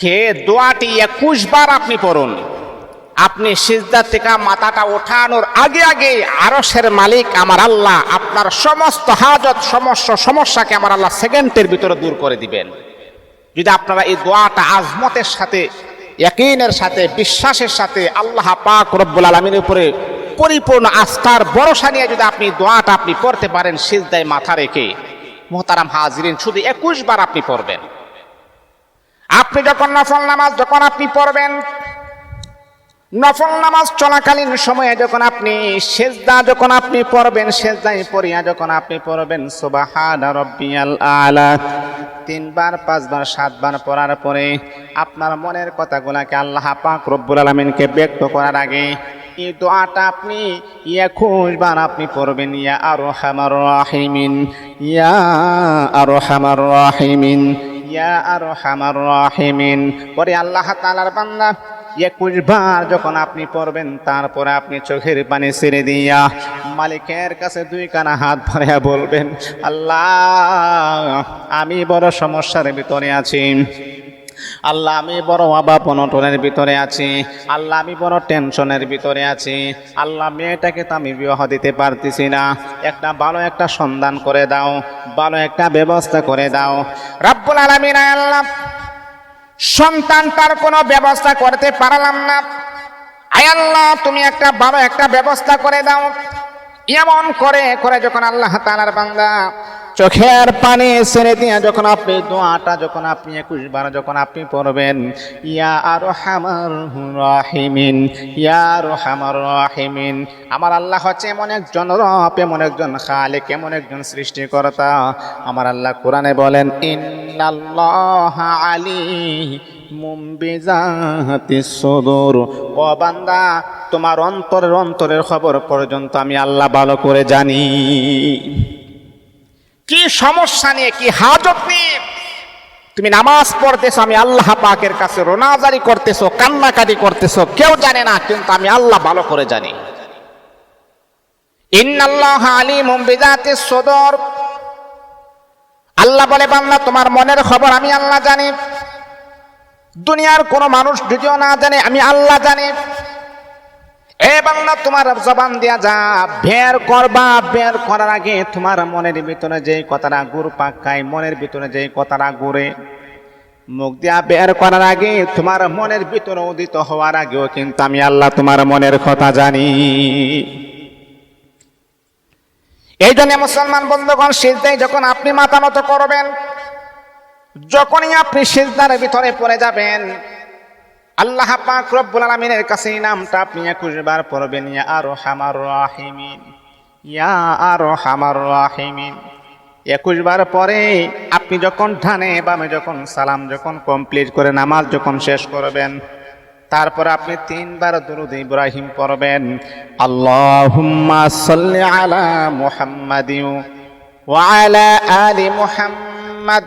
কে দোয়াটি একুশ বার আপনি পড়ুন, আপনি সিজদা থেকে মাথাটা ওঠানোর আগে আগে আরসের মালিক আমার আল্লাহ আপনার সমস্ত হাজত সমস্যা সমস্যাকে আমার আল্লাহ সেকেন্ডের ভিতরে দূর করে দিবেন। যদি আপনারা এই দোয়াটা আজমতের সাথে, ইয়াকিনের সাথে, বিশ্বাসের সাথে আল্লাহ পাক রব্বুল আলমীর উপরে পরিপূর্ণ আস্থার ভরসা নিয়ে যদি আপনি দোয়াটা আপনি পড়তে পারেন সিজদায় মাথা রেখে, মোহতারাম হাজিরিন, শুধু একুশ বার আপনি পড়বেন। আপনি যখন নফল নামাজ যখন আপনি পড়বেন, নফল নামাজ চলাকালীন সময়ে যখন আপনি সেজদা যখন আপনি পড়বেন, সেজদায় পড়িয়া যখন আপনি পড়বেন, সুবাহান রব্বিয়াল আলা। তিনবার, পাঁচবার, সাতবার পড়ার পরে আপনার মনের কথাগুলাকে আল্লাহ পাক রব্বুল আলমিনকে ব্যক্ত করার আগে এই দোয়াটা আপনি একুশ বার আপনি পড়বেন, ইয়া আরও হামার রাহিমিন, ইয়া আরও হামার রাহিমিন। ইয়া আরহামার রাহিমিন। পরে আল্লাহ তালার বান্দা, একুশ বার যখন আপনি পড়বেন, তারপরে আপনি চোখের পানি ছেড়ে দিয়া মালিকের কাছে দুই কানা হাত ভরিয়া বলবেন, আল্লাহ, আমি বড় সমস্যার ভিতরে আছি। আল্লাহ, আমি বড় অভাব অনটনের ভিতরে আছি। আল্লাহ, আমি বড় টেনশনের ভিতরে আছি। আল্লাহ, মেয়েটাকে তো আমি বিবাহ দিতে পারতেছি না। একটা ভালো একটা সন্ধান করে দাও, ভালো একটা ব্যবস্থা করে দাও। রাব্বুল আলামিন আল্লাহ, সন্তান তার কোনো ব্যবস্থা করতে পারলাম না। আয় আল্লাহ, তুমি একটা ভালো একটা ব্যবস্থা করে দাও। এমন করে করে যখন আল্লাহ তালার বান্দা চোখের পানি ছেড়ে দিয়ে। যখন আপনি দোয়াটা, যখন আপনি একুশ বার, যখন আপনি পড়বেন, ইয়া আর হামার রাহিমিন, ইয়া আর হামার রাহিমিন। আমার আল্লাহ হচ্ছে এমন একজন রব, এমন একজন খালেক, এমন একজন সৃষ্টিকর্তা। আমার আল্লাহ কোরআনে বলেন, ইন্নাল্লাহ আলী ও বান্দা, তোমার অন্তরের অন্তরের খবর পর্যন্ত আমি আল্লাহ ভালো করে জানি। কি সমস্যা নিয়ে, কি হাজত নিয়ে? তুমি নামাজ পড়তেছো, আমি আল্লাহ পাকের কাছে রোনাজারি করতেছো, কান্নাকাটি করতেছো, কেউ জানে না, কিন্তু আমি আল্লাহ ভালো করে জানি। আল্লাহ বলে বাংলা তোমার মনের খবর আমি আল্লাহ জানি। দুনিয়ার কোনো মানুষ যদিও না জানে, আমি আল্লাহ জানি। এ বাংলা, তোমার জবান দিয়া যা, বের করবা, বের করার আগে তোমার মনের ভিতরে যেই কথাটা গুড় পাকায়, মনের ভিতরে যেই কথাটা ঘুরে মুখ দিয়া বের করার আগে তোমার মনের ভিতরে উদিত হওয়ার আগেও কিন্তু আমি আল্লাহ তোমার মনের কথা জানি। এই জন্য মুসলমান বন্ধুগণ, সিজদায় যখন আপনি মাথা মতো করবেন, যখনই আপনি সিজদার ভিতরে পড়ে যাবেন আল্লাহ পাক রব্বুল আলামিনের কাছে নামটা আপনি একুশ বার পড়বেন, ইয়া আর হামার রাহিমিন, ইয়া আর হামার রাহিমিন। একুশ বার পরে আপনি যখন ধানে বামে যখন সালাম যখন কমপ্লিট করে নামাজ যখন শেষ করবেন, তারপর আপনি তিনবার দুরুদ ইব্রাহিম পড়বেন, আল্লাহুম্মা সাল্লি আলা মুহাম্মাদিন ওয়া আলা আলি মুহাম্মাদ।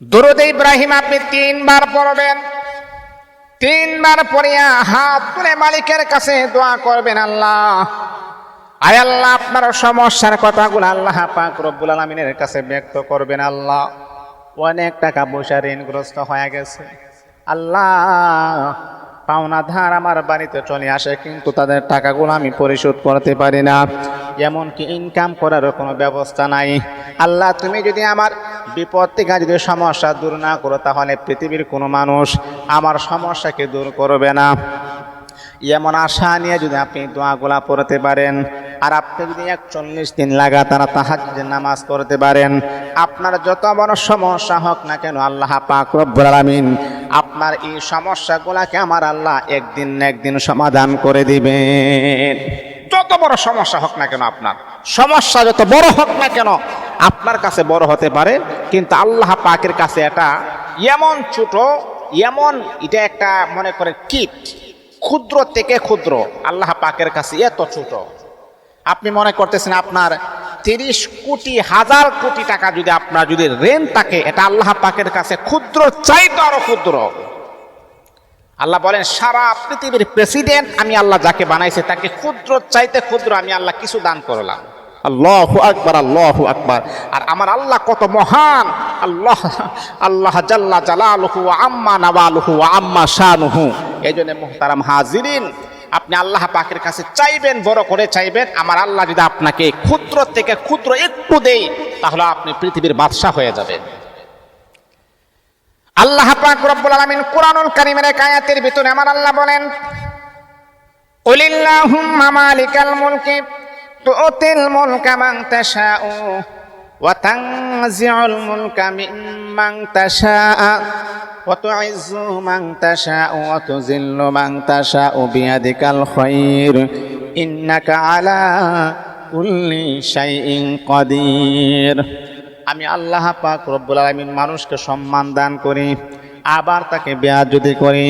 দরুদ ইব্রাহিম আপনি তিনবার পড়বেন। তিনবার পড়িয়া হাত তুলে মালিকের কাছে দোয়া করবেন, আল্লাহ। আয় আল্লাহ, আপনার সমস্যার কথাগুলো আল্লাহ পাক রব্বুল আলমিনের কাছে ব্যক্ত করবেন, আল্লাহ। অনেক টাকা পয়সা ঋণগ্রস্ত হয়ে গেছে। আল্লাহ পাওনা ধার আমার বাড়িতে চলে আসে, কিন্তু তাদের টাকাগুলো আমি পরিশোধ করতে পারি না। এমনকি ইনকাম করারও কোনো ব্যবস্থা নাই। আল্লাহ, তুমি যদি আমার বিপদ থেকে যদি সমস্যা দূর না করো, তাহলে পৃথিবীর কোনো মানুষ আমার সমস্যাকে দূর করবে না। এমন আশা নিয়ে যদি আপনি দোয়াগুলা পড়তে পারেন, আর আপনি যদি একচল্লিশ দিন লাগাতার তাহাজ নামাজ পড়তে পারেন, আপনার যত বড় সমস্যা হোক না কেন, আল্লাহ পাক রব্বুল আলামিন আপনার এই সমস্যাগুলাকে আমার আল্লাহ একদিন না একদিন সমাধান করে দিবেন। যত বড় সমস্যা হোক না কেন আপনার, সমস্যা যত বড় হোক না কেন আপনার কাছে বড় হতে পারে, কিন্তু আল্লাহ পাকের কাছে এটা এমন ছোট, এমন এটা একটা মনে করে কিট, ক্ষুদ্র থেকে ক্ষুদ্র, আল্লাহ পাকের কাছে এত ছোট। আপনি মনে করতেছেন আপনার তিরিশ কোটি, হাজার কোটি টাকা যদি আপনার যদি রেন থাকে, এটা আল্লাহ পাকের কাছে ক্ষুদ্র, চাইতে আরও ক্ষুদ্র। আল্লাহ বলেন, সারা পৃথিবীর প্রেসিডেন্ট আমি আল্লাহ যাকে বানাইছে তাকে ক্ষুদ্র, চাইতে ক্ষুদ্র আমি আল্লাহ কিছু দান করলাম। আল্লাহু আকবার, আল্লাহ আকবার। আর আমার আল্লাহ কত মহান। আল্লাহ আল্লাহ জাল্লা জালালুহু আম্মা নাওয়ালুহু ওয়া আম্মা শানুহু। এই জন্য মুহতারাম হাজিরিন, আপনি আল্লাহ পাকের কাছে চাইবেন, বড় করে চাইবেন, আমার আল্লাহ যদি আপনাকে ক্ষুদ্র থেকে ক্ষুদ্র একটু দেই তাহলে আপনি পৃথিবীর বাদশাহ হয়ে যাবেন। আল্লাহ পাক রব্বুল আলামিন কোরআনুল কারীমের এক আয়াতের ভিতরে আমার আল্লাহ বলেন কুলিল্লাহুম্মা মালিকাল মুলকি। মুলকা মান তাশাউ, ওয়া তানজিউল মুলকা মিম্মান তাশাআ, ওয়া তুইজ্জু মান তাশাউ, ওয়া তুযিল্লু মান তাশাউ বিয়াদিকাল খায়র ইন্নাকা আলা কুল্লি আমি আল্লাহ পাক রব্বুল আলামিন মানুষকে সম্মান দান করি, আবার তাকে বেয়াজুদি করি,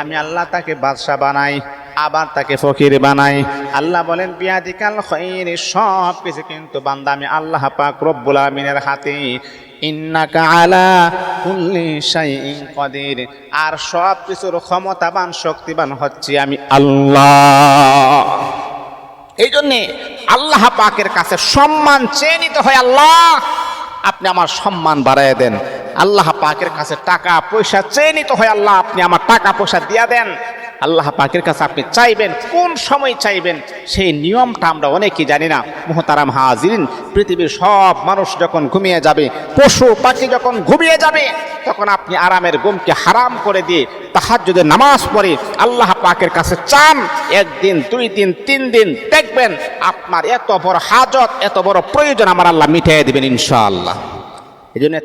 আমি আল্লাহ তাকে বাদশা বানাই আবার তাকে ফকির বানাই। আল্লাহ বলেন, বিয়াদিকাল খৈর, সব কিছু কিন্তু বান্দা আমি আল্লাহ পাক রব্বুল আলামিনের হাতে। আলা আর সব কিছুর ক্ষমতাবান, শক্তিবান হচ্ছে আমি আল্লাহ। এই জন্যে আল্লাহ পাকের কাছে সম্মান চেয়ে নিতে হয় আল্লাহ। আপনি আমার সম্মান বাড়াই দেন। আল্লাহ পাকের কাছে টাকা পয়সা চেয়ে নিতে হয় আল্লাহ। আপনি আমার টাকা পয়সা দিয়া দেন। আল্লাহ পাকের কাছে আপনি চাইবেন, কোন সময় চাইবেন, সেই নিয়মটা আমরা অনেকেই জানি না। মোহতারাম হাজিরিন, পৃথিবীর সব মানুষ যখন ঘুমিয়ে যাবে, পশু পাখি যখন ঘুমিয়ে যাবে, তখন আপনি আরামের ঘুমকে হারাম করে দিয়ে তাহার যদি নামাজ পড়ে আল্লাহ পাকের কাছে চান, একদিন, দুই দিন, তিন দিন দেখবেন আপনার এত বড় হাজত, এত বড় প্রয়োজন আমার আল্লাহ মিটিয়ে দিবেন ইনশাআল্লাহ। এই জন্য